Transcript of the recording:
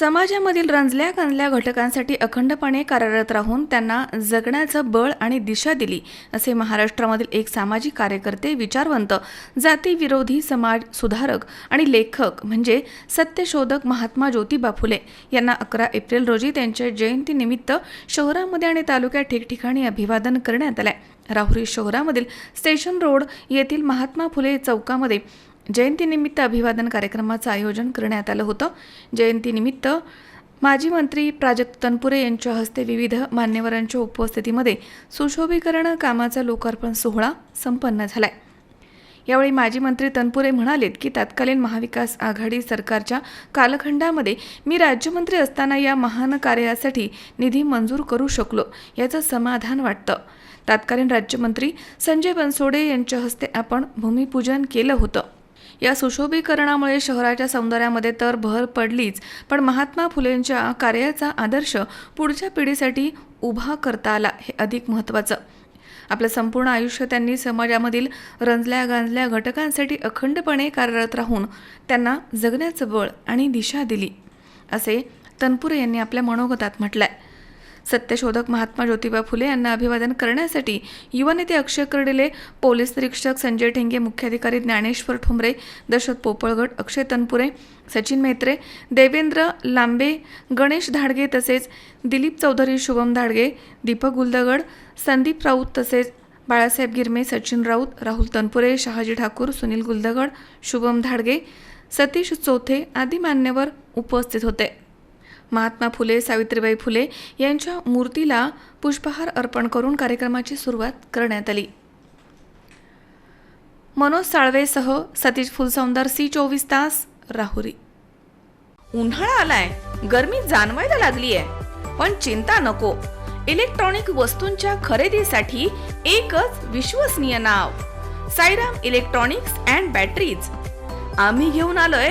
समाजामधील रंजल्या गंजल्या घटकांसाठी अखंडपणे कार्यरत राहून त्यांना जगण्याचं बळ आणि दिशा दिली असे महाराष्ट्रामधील एक सामाजिक कार्यकर्ते विचारवंत जातीविरोधी समाज सुधारक आणि लेखक म्हणजे सत्यशोधक महात्मा ज्योतिबा फुले यांना अकरा एप्रिल रोजी त्यांच्या जयंतीनिमित्त शहरामध्ये आणि तालुक्यात ठिकठिकाणी अभिवादन करण्यात आलंय. राहुरी शहरामधील स्टेशन रोड येथील महात्मा फुले चौकामध्ये जयंतीनिमित्त अभिवादन कार्यक्रमाचं आयोजन करण्यात आलं होतं. जयंतीनिमित्त माजी मंत्री प्राजक्त तनपुरे यांच्या हस्ते विविध मान्यवरांच्या उपस्थितीमध्ये सुशोभीकरण कामाचा लोकार्पण सोहळा संपन्न झालाय. यावेळी माजी मंत्री तनपुरे म्हणालेत की तत्कालीन महाविकास आघाडी सरकारच्या कालखंडामध्ये मी राज्यमंत्री असताना या महान कार्यासाठी निधी मंजूर करू शकलो याचं समाधान वाटतं. तत्कालीन राज्यमंत्री संजय बनसोडे यांच्या हस्ते आपण भूमिपूजन केलं होतं. या सुशोभीकरणामुळे शहराच्या सौंदर्यामध्ये तर भर पडलीच पण महात्मा फुलेंच्या कार्याचा आदर्श पुढच्या पिढीसाठी उभा करता आला हे अधिक महत्त्वाचं. आपलं संपूर्ण आयुष्य त्यांनी समाजामधील रंजल्या गांजल्या घटकांसाठी अखंडपणे कार्यरत राहून त्यांना जगण्याचं बळ आणि दिशा दिली असे तनपुरे यांनी आपल्या मनोगतात म्हटलं आहे सत्यशोधक महात्मा ज्योतिबा फुले यांना अभिवादन करण्यासाठी युवा नेते अक्षय कर्डिले पोलीस निरीक्षक संजय ठेंगे मुख्याधिकारी ज्ञानेश्वर ठोंबरे दशरथ पोपळगट अक्षय तनपुरे सचिन मेत्रे देवेंद्र लांबे गणेश धाडगे तसेच दिलीप चौधरी शुभम धाडगे दीपक गुलदगड संदीप राऊत तसेच बाळासाहेब गिरमे सचिन राऊत राहुल तनपुरे शहाजी ठाकूर सुनील गुलदगड शुभम धाडगे सतीश चौथे आदी मान्यवर उपस्थित होते. महात्मा फुले सावित्रीबाई फुले यांच्या मूर्तीला पुष्पहार अर्पण करून कार्यक्रमाची सुरुवात करण्यात आली. मनोज साळवेसह सतीश फुलसौंदर सी चोवीस तास राहुरी. उन्हाळा आलाय. गर्मी जाणवायला आहे पण चिंता नको. इलेक्ट्रॉनिक वस्तूंच्या खरेदीसाठी एकच विश्वसनीय नाव. Sairam electronics and batteries. आम्ही घेऊन आलोय